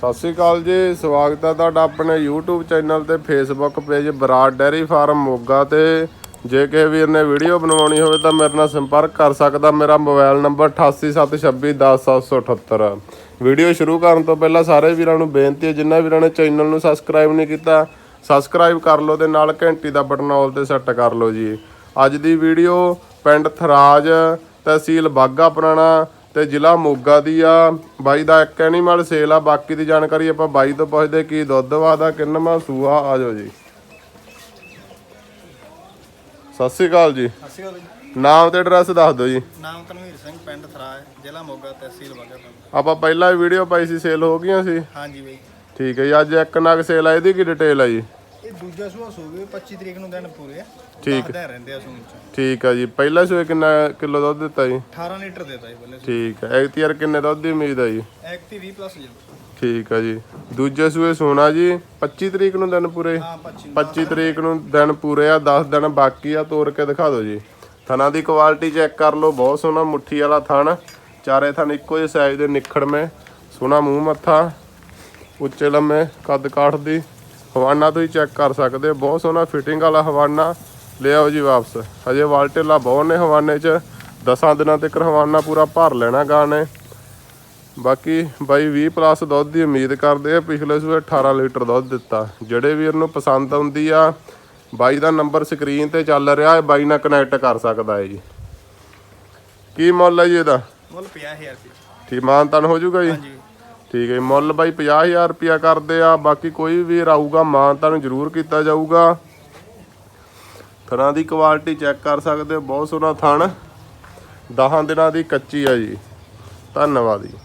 ਸਤਿ ਸ਼੍ਰੀ ਅਕਾਲ ਜੀ, ਸਵਾਗਤ ਹੈ ਤੁਹਾਡਾ ਆਪਣੇ YouTube ਚੈਨਲ ਤੇ Facebook page Brar dairy farm Moga ਤੇ। ਜੇ ਕਿਸੇ ਵੀਰ ਨੇ ਵੀਡੀਓ ਬਣਵਾਉਣੀ ਹੋਵੇ ਤਾਂ ਮੇਰੇ ਨਾਲ ਸੰਪਰਕ ਕਰ ਸਕਦਾ, ਮੇਰਾ ਮੋਬਾਈਲ ਨੰਬਰ 8876210778 ਵੀਡੀਓ ਸ਼ੁਰੂ ਕਰਨ ਤੋਂ ਪਹਿਲਾਂ ਸਾਰੇ ਵੀਰਾਂ ਨੂੰ ਬੇਨਤੀ ਹੈ ਜਿਨ੍ਹਾਂ ਵੀਰਾਂ ਨੇ ਚੈਨਲ ਨੂੰ ਸਬਸਕ੍ਰਾਈਬ ਨਹੀਂ ਕੀਤਾ ਸਬਸਕ੍ਰਾਈਬ ਕਰ ਲਓ ਤੇ ਨਾਲ ਘੰਟੀ ਦਾ ਬਟਨ ਆਲ ਤੇ ਸੈੱਟ ਕਰ ਲਓ ਜੀ। ਅੱਜ ਦੀ ਵੀਡੀਓ ਪਿੰਡ ਥਰਾਜ, ਤਹਿਸੀਲ ਬਾਗਾ ਪੁਰਾਣਾ ਤੇ ਜ਼ਿਲ੍ਹਾ ਮੋਗਾ ਦੀ ਆ। ਬਾਈ ਦਾ ਇੱਕ ਐਨੀਮਲ ਸੇਲ ਆ ਬਾਕੀ ਦੀ ਜਾਣਕਾਰੀ ਆਪਾਂ ਬਾਈ ਤੋਂ ਪੁੱਛਦੇ ਕੀ ਦੁੱਧ ਵਾਦਾ ਕਿੰਨਵਾਂ ਸੂਆ ਆ ਜਾਓ ਜੀ। ਸਤਿ ਸ਼੍ਰੀ ਅਕਾਲ ਜੀ। ਸਤਿ ਸ਼੍ਰੀ ਅਕਾਲ ਜੀ। ਨਾਮ ਤੇ ਐਡਰੈਸ ਦੱਸ ਦਿਓ ਜੀ। ਨਾਮ ਤਨਵੀਰ ਸਿੰਘ ਪਿੰਡ ਥਰਾਏ ਜ਼ਿਲ੍ਹਾ ਮੋਗਾ ਤਹਿਸੀਲ ਬਾਗਾਪੁਰ ਆਪਾਂ ਪਹਿਲਾਂ ਵੀਡੀਓ ਪਾਈ ਸੀ ਸੇਲ ਹੋ ਗਈਆਂ ਸੀ। ਹਾਂਜੀ ਬਈ। ਠੀਕ ਹੈ ਜੀ ਅੱਜ ਇੱਕ ਨਗ ਸੇਲ ਆ ਇਹਦੀ ਕੀ ਡਿਟੇਲ ਆ ਜੀ? ਦੂਜਾ ਸੂਆ ਸੋ ਗਏ 25 ਤਰੀਕ ਨੂੰ ਦਿਨ ਪੂਰੇ ਆ। ਠੀਕ। ਦੱਸਦੇ ਰਹਿੰਦੇ ਆ ਸੂਣ ਚ। ਠੀਕ ਆ ਜੀ। ਪਹਿਲਾ ਸੂਏ ਕਿੰਨਾ ਕਿਲੋ ਦੁੱਧ ਦਿੱਤਾ ਜੀ? 18 ਲੀਟਰ ਦੇਤਾ ਜੀ ਬੱਲੇ ਠੀਕ ਹੈ ਐਕਟੀਆਰ ਕਿੰਨੇ ਦੁੱਧ ਦੀ ਉਮੀਦ ਆ ਜੀ? ਐਕਟੀ 20 ਪਲੱਸ ਜੀ। ਠੀਕ ਆ ਜੀ। ਦੂਜੇ ਸੂਏ ਸੋਨਾ ਜੀ 25 ਤਰੀਕ ਨੂੰ ਦਿਨ ਪੂਰੇ? ਹਾਂ 25 25 ਤਰੀਕ ਨੂੰ ਦਿਨ ਪੂਰੇ ਆ 10 ਦਿਨ ਬਾਕੀ ਆ ਤੋੜ ਕੇ ਦਿਖਾ ਦਿਓ ਜੀ। ਥਣਾ ਦੀ ਕੁਆਲਿਟੀ ਚੈੱਕ ਕਰ ਲਓ ਬਹੁਤ ਸੋਹਣਾ ਮੁੱਠੀ ਵਾਲਾ ਥਣ। ਚਾਰੇ ਥਣ ਇੱਕੋ ਜਿਹੇ ਸਾਈਜ਼ ਦੇ ਨਿਖੜਵੇਂ ਸੋਹਣਾ ਮੂੰਹ ਮੱਥਾ ਉੱਚੇ ਲੰਮੇ ਕੱਦ ਕਾਠ ਦੀ। ਹਵਾਨਾ ਤੁਸੀਂ ਚੈੱਕ ਕਰ ਸਕਦੇ ਹੋ। ਬਹੁਤ ਸੋਹਣਾ ਫਿਟਿੰਗ ਵਾਲਾ ਹਵਾਨਾ। ਲਿਆਓ ਜੀ ਵਾਪਸ। ਹਜੇ ਵਾਲਟੇਲਾ ਬਹੁਤ ਨੇ ਹਵਾਨੇ 'ਚ। 10 ਦਿਨਾਂ ਤੱਕ ਹਵਾਨਾ ਪੂਰਾ ਭਰ ਲੈਣਾ ਗਾਂ ਨੇ ਬਾਕੀ ਬਾਈ 20 ਪਲੱਸ ਦੁੱਧ ਦੀ ਉਮੀਦ ਕਰਦੇ ਆ ਪਿਛਲੇ ਸੂਏ 18 ਲੀਟਰ ਦੁੱਧ ਦਿੱਤਾ। ਜਿਹੜੇ ਵੀਰ ਨੂੰ ਪਸੰਦ ਆਉਂਦੀ ਆ ਬਾਈ ਦਾ ਨੰਬਰ ਸਕਰੀਨ ਤੇ ਚੱਲ ਰਿਹਾ ਹੈ। ਬਾਈ ਨਾਲ ਕਨੈਕਟ ਕਰ ਸਕਦਾ ਹੈ ਜੀ। ਕੀ ਮੁੱਲ ਹੈ ਜੀ ਇਹਦਾ? ਮੁੱਲ 50000 ਰੁਪਏ। ਠੀਕ ਮਾਨਤਨ ਹੋ ਜਾਊਗਾ ਜੀ? ਹਾਂਜੀ। ਠੀਕ ਹੈ ਜੀ, ਮੁੱਲ ਬਾਈ 50000 ਰੁਪਿਆ ਕਰਦੇ ਆ ਬਾਕੀ ਕੋਈ ਵੀ ਵੀਰ ਆਊਗਾ ਮਾਨਤਨ ਜ਼ਰੂਰ ਕੀਤਾ ਜਾਊਗਾ। ਥਣਾਂ ਦੀ ਕੁਆਲਿਟੀ ਚੈੱਕ ਕਰ ਸਕਦੇ ਹੋ ਬਹੁਤ ਸੋਹਣਾ ਥਣ। 10 ਦਿਨਾਂ ਦੀ ਕੱਚੀ ਆ ਜੀ। ਧੰਨਵਾਦ ਜੀ।